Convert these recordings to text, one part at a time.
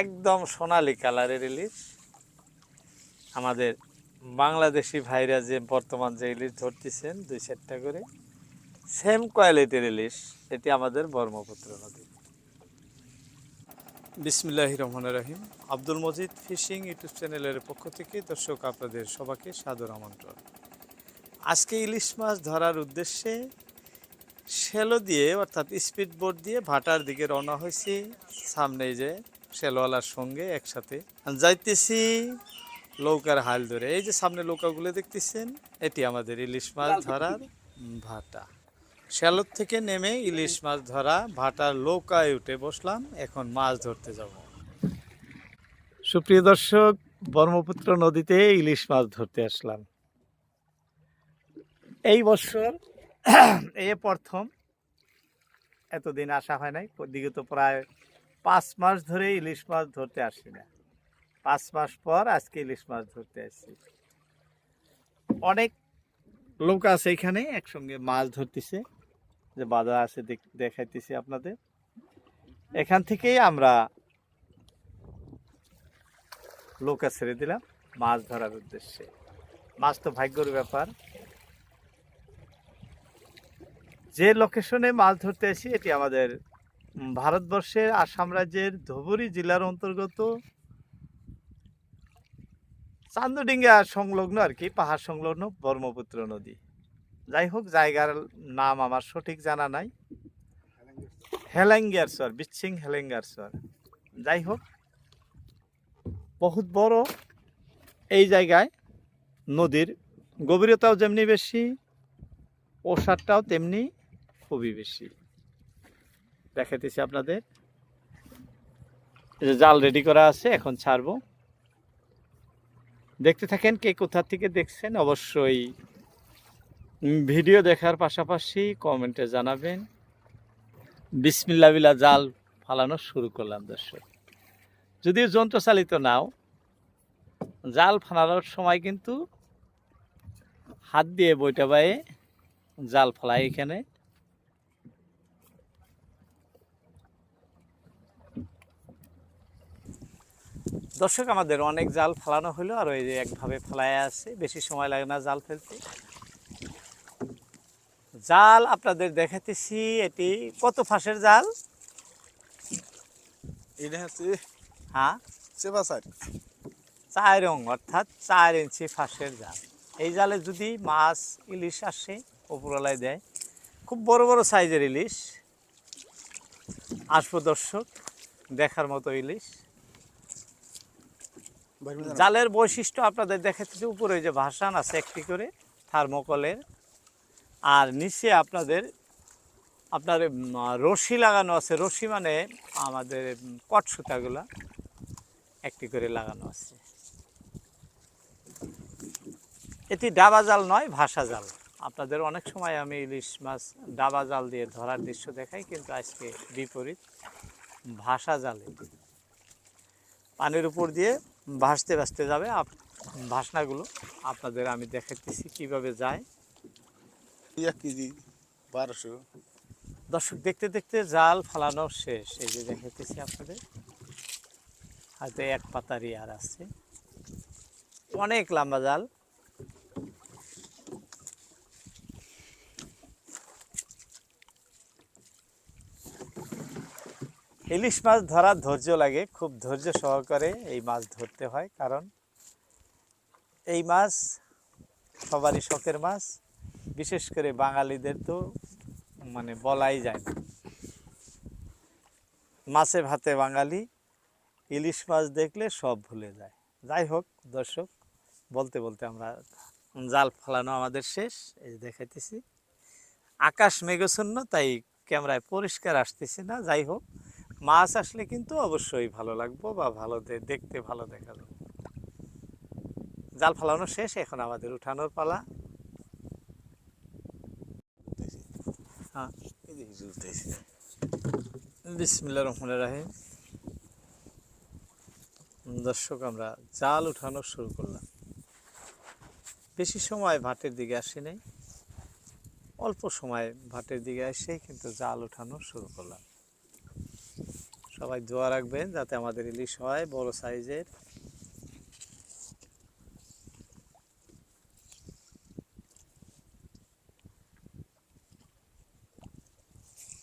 একদম সোনালি কালারের ইলিশ। আমাদের বাংলাদেশি ভাইরা যে বর্তমান যে ইলিশ ধরতেছেন, দুই চারটা করে সেম কোয়ালিটির ইলিশ, এটি আমাদের ব্রহ্মপুত্র নদী। বিসমিল্লাহ রহমান রাহিম। আব্দুল মজিদ ফিশিং ইউটিউব চ্যানেলের পক্ষ থেকে দর্শক আপনাদের সবাইকে সাদর আমন্ত্রণ। আজকে ইলিশ মাছ ধরার উদ্দেশ্যে শ্যালো দিয়ে, অর্থাৎ স্পিড বোট দিয়ে ভাটার দিকে রওনা হয়েছি। সামনে যে শ্যালোওয়ালার সঙ্গে একসাথে। যাইতেছি নৌকার হাল ধরে। এই যে সামনে নৌকাগুলো দেখতেছেন, এটি আমাদের ইলিশ মাছ ধরার ভাটা। শ্যালোর থেকে নেমে ইলিশ মাছ ধরা ভাটার নৌকায় উঠে বসলাম, এখন মাছ ধরতে যাব। সুপ্রিয় দর্শক, ব্রহ্মপুত্র নদীতে ইলিশ মাছ ধরতে আসলাম। এই বছর এ প্রথম। এতদিন আসা হয় নাই দিকে তো প্রায় পাঁচ মাস ধরে ইলিশ মাছ ধরতে আসি না। পাঁচ মাস পর আজকে ইলিশ মাছ ধরতে আসছি অনেক লোক আছে এখানে একসঙ্গে মাছ ধরতেছে, যে বাধা আছে দেখ- দেখাইতেছি আপনাদের। এখান থেকেই আমরা নৌকা ছেড়ে দিলাম মাছ ধরার উদ্দেশ্যে। মাছ তো ভাগ্যর ব্যাপার। যে লোকেশনে মাছ ধরতে আসি, এটি আমাদের ভারতবর্ষের আসাম রাজ্যের ধুবুরি জেলার অন্তর্গত চান্দডিঙ্গা সংলগ্ন আর কি, পাহাড় সংলগ্ন ব্রহ্মপুত্র নদী। যাই হোক, জায়গার নাম আমার সঠিক জানা নাই। হেলেঙ্গার সর বিচ্ছিং হেলেঙ্গার সর যাই হোক, বহুত বড় এই জায়গায় নদীর গভীরতাও যেমনি বেশি, ওষারটাও তেমনি খুবই বেশি। দেখাইতেছি আপনাদের। জাল রেডি করা আছে, এখন ছাড়বো। দেখতে থাকেন কে কোথা থেকে দেখছেন, অবশ্যই ভিডিও দেখার পাশাপাশি কমেন্টে জানাবেন। বিসমিল্লা বিলা জাল ফালানো শুরু করলাম, দর্শক। যদিও যন্ত্রচালিত নাও, জাল ফালানোর সময় কিন্তু হাত দিয়ে বইটা বায়ে জাল ফেলাই এখানে। দর্শক আমাদের অনেক জাল ফেলানো হলো আর ওই যে একভাবে ফেলায় আছে বেশি সময় লাগে না জাল ফেলতে। জাল আপনাদের দেখাতেছি এটি কত ফাঁসের জাল? এটা হচ্ছে হ্যাঁ? সেবা সাইড চার রং অর্থাৎ চার ইঞ্চি ফাঁসের জাল। এই জালে যদি মাছ ইলিশ আসে দেয়। খুব বড় বড় সাইজের ইলিশ। আসব দর্শক দেখার মতো ইলিশ। জালের বৈশিষ্ট্য আপনাদের দেখাচ্ছি উপরে যে ভাসান আছে একটি করে, থার্মোকলের। আর নিচে আপনাদের, আপনার রশি লাগানো আছে। রশি মানে আমাদের কট সুতাগুলা একটি করে লাগানো আছে। এটি ডাবা জাল নয় ভাসা জাল। আপনাদের অনেক সময় আমি ইলিশ মাছ ডাবা জাল দিয়ে ধরার দৃশ্য দেখাই, কিন্তু আজকে বিপরীত ভাসা জাল পানির উপর দিয়ে ভাসতে ভাসতে যাবে। আপ ভাসনাগুলো আপনাদের আমি দেখাইতেছি কীভাবে যায়। এক কেজি বারোশো। দর্শক দেখতে দেখতে জাল ফালানো শেষ। এই যে দেখাইতেছি আপনাদের। হয়তো এক পাতারই আর আছে। অনেক লম্বা জাল। ইলিশ মাছ ধরার ধৈর্য লাগে, খুব ধৈর্য সহকারে এই মাছ ধরতে হয়, কারণ এই মাছ সবারই শখের মাছ, বিশেষ করে বাঙালিদের তো মানে বলাই যায় না। মাছে ভাতে বাঙালি, ইলিশ মাছ দেখলে সব ভুলে যায়। যাই হোক, দর্শক, বলতে বলতে আমরা জাল ফালানো আমাদের শেষ, এই দেখাইতেছি। আকাশ মেঘশূন্য তাই ক্যামেরায় পরিষ্কার আসতেছে না, যাই হোক। মাছ আসলে কিন্তু অবশ্যই ভালো লাগবো বা ভালো দেখতে ভালো দেখা যাবে। জাল ফালানো শেষ, এখন আমাদের উঠানোর পালা। হ্যাঁ বিসমিল্লা রহমান রাহিম। দর্শক, আমরা জাল উঠানো শুরু করলাম। বেশি সময় ভাটের দিকে আসি নাই। অল্প সময় ভাটের দিকে এসে কিন্তু জাল উঠানো শুরু করলাম। সবাই দোয়া রাখবেন যাতে আমাদের ইলিশ হয় বড় সাইজের।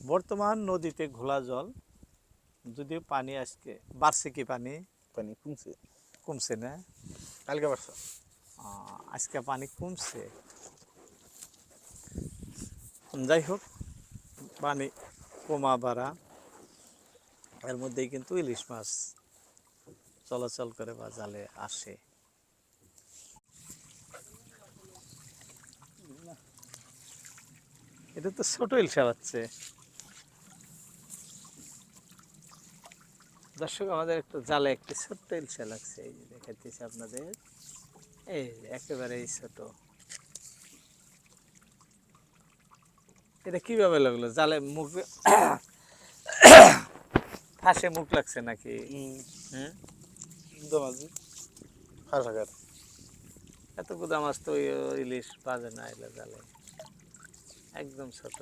বর্তমান নদীতে ঘোলা জল যদিও পানি আজকে বাড়ছে কি পানি? পানি কমছে। কমছে না? কালকে বাড়ছে। আজকে পানি কমছে। যাই হোক পানি কমা বাড়া। এর মধ্যেই কিন্তু ইলিশ মাছ চলাচল করে বা জালে আসে। এটা তো ছোট ইলশা হচ্ছে। দর্শক, আমাদের একটু জালে একটি ছোট্ট ইলশা লাগছে, এই যে দেখাইতেছি আপনাদের। এই যে একেবারে ছোট। এটা কীভাবে লাগল? জালে মুখ ফাঁসে মুখ লাগছে নাকি? হুম। ফাঁস এত গুদা মাছ তো ইলিশ বাজে না এলে জালে। একদম ছোট।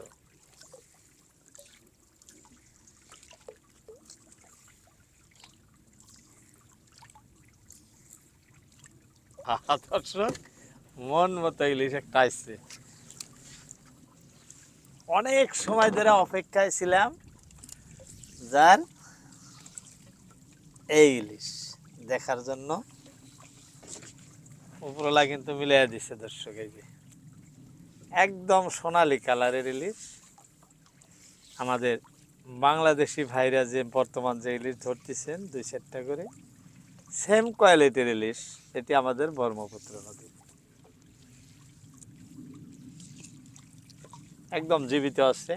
দর্শক মন মতো ইলিশ একটা আসছে অনেক সময় ধরে অপেক্ষায় ছিলাম যার এই ইলিশ দেখার জন্য। উপরলা কিন্তু মিলিয়ে দিছে দর্শক, এই যে। একদম সোনালি কালারের ইলিশ। আমাদের বাংলাদেশি ভাইরা যে বর্তমান যে ইলিশ ধরতেছেন, দুই চারটা করে সেম কোয়ালিটির ইলিশ, এটি আমাদের ব্রহ্মপুত্র নদী। একদম জীবিত আছে।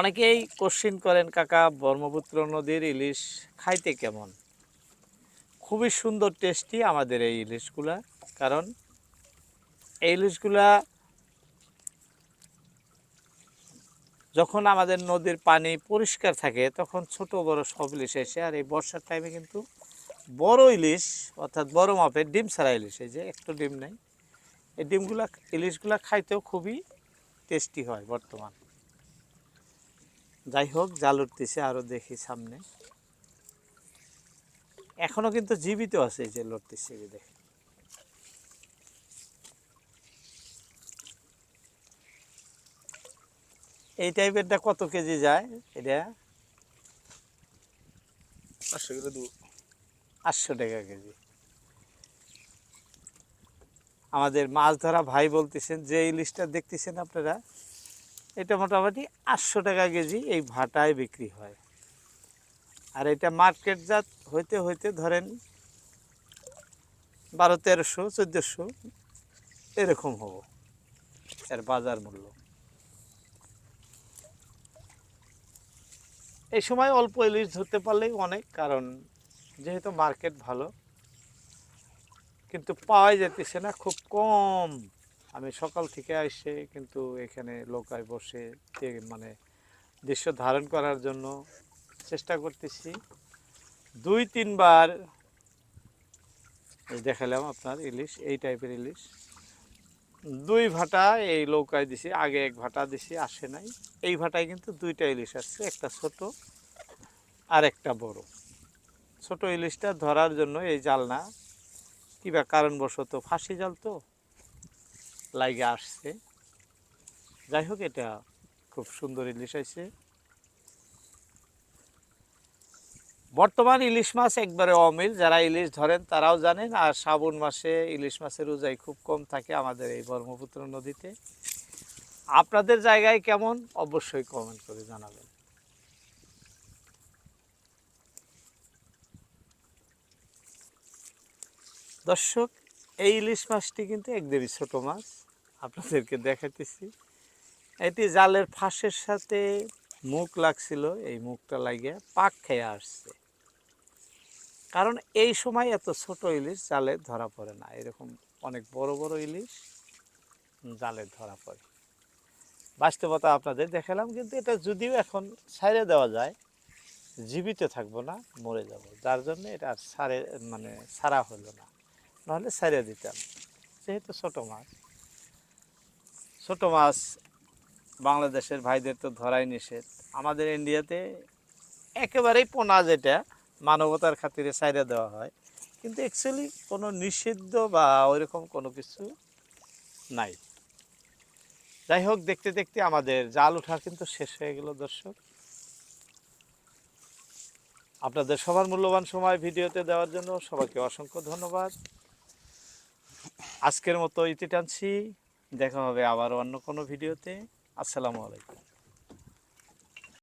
অনেকেই কোশ্চিন করেন, কাকা, ব্রহ্মপুত্র নদীর ইলিশ খাইতে কেমন? খুবই সুন্দর টেস্টি আমাদের এই ইলিশগুলা, কারণ এই ইলিশগুলা যখন আমাদের নদীর পানি পরিষ্কার থাকে, তখন ছোট বড় সব ইলিশ এসে, আর এই বর্ষার টাইমে কিন্তু বড় ইলিশ, অর্থাৎ বড় মাপের ডিম ছাড়া ইলিশ, এই যে একটু ডিম নেই, এই ডিমগুলা, ইলিশগুলা খাইতেও খুবই টেস্টি হয় বর্তমান। যাই হোক জাল উঠতেছে আরও দেখি সামনে। এখনও কিন্তু জীবিত আছে যে লড়তেছে যে দেখে এই টাইপেরটা কত কেজি যায় এটা? পাঁচশো কিলো দু আটশো টাকা কেজি। আমাদের মাছ ধরা ভাই বলতেছেন যে ইলিশটা দেখতেছেন আপনারা? এটা মোটামুটি আটশো টাকা কেজি এই ভাটায় বিক্রি হয়। আর এটা মার্কেট মার্কেটজাত হইতে হইতে ধরেন বারো, তেরোশো, চোদ্দোশো, এরকম হব এর বাজার মূল্য। এই সময় অল্প ইলিশ ধরতে পারলেই অনেক, কারণ যেহেতু মার্কেট ভালো, কিন্তু পাওয়া যেতেছে না, খুব কম। আমি সকাল থেকে এসে কিন্তু এখানে লোকায় বসে মানে দৃশ্য ধারণ করার জন্য চেষ্টা করতেছি। দুই তিনবার দেখালাম আপনার ইলিশ, এই টাইপের ইলিশ। দুই ভাটা এই লৌকায় দিছি, আগে এক ভাটা দিছি, আসে নাই। এই ভাটায় কিন্তু দুইটা ইলিশ আসছে একটা ছোট আর একটা বড়। ছোট ইলিশটা ধরার জন্য এই জাল না কিবা কারণবশত ফাঁসি জাল তো? লাগে আসছে। যাই হোক, এটা খুব সুন্দর ইলিশ আছে বর্তমান ইলিশ মাছ একবারে অমিল। যারা ইলিশ ধরেন, তারাও জানেন। আর শ্রাবণ মাসে ইলিশ মাছের উজাই খুব কম থাকে আমাদের এই ব্রহ্মপুত্র নদীতে। আপনাদের জায়গায় কেমন? অবশ্যই কমেন্ট করে জানাবেন। দর্শক এই ইলিশ মাছটি কিন্তু একদমই ছোট মাছ, আপনাদেরকে দেখাতেছি এটি জালের ফাঁসের সাথে মুখ লাগছিল, এই মুখটা লাগিয়ে পাক খেয়ে আসছে। কারণ এই সময় এত ছোট ইলিশ জালে ধরা পড়ে না, এরকম অনেক বড় বড় ইলিশ জালে ধরা পড়ে। বাস্তবতা আপনাদের দেখালাম, কিন্তু এটা যদিও এখন ছাইড়ে দেওয়া যায়, জীবিত থাকব না, মরে যাব। যার জন্য এটা আর সারে মানে সারা হলো না। নাহলে ছাইড়ে দিতাম। যেহেতু ছোট মাছ। ছোট মাছ বাংলাদেশের ভাইদের তো ধরাই নিষেধ। আমাদের ইন্ডিয়াতে একেবারেই পোনা যেটা, মানবতার খাতিরে সাইডে দেওয়া হয়। কিন্তু অ্যাকচুয়ালি কোনো নিষিদ্ধ বা ওইরকম কোনো কিছু নাই। যাই হোক, দেখতে দেখতে আমাদের জাল ওঠা কিন্তু শেষ হয়ে গেল দর্শক। আপনাদের সবার মূল্যবান সময় ভিডিওতে দেওয়ার জন্য সবাইকে অসংখ্য ধন্যবাদ। আজকের মতো ইতি টানছি। দেখা হবে আবার অন্য কোনো ভিডিওতে। আসসালামু আলাইকুম।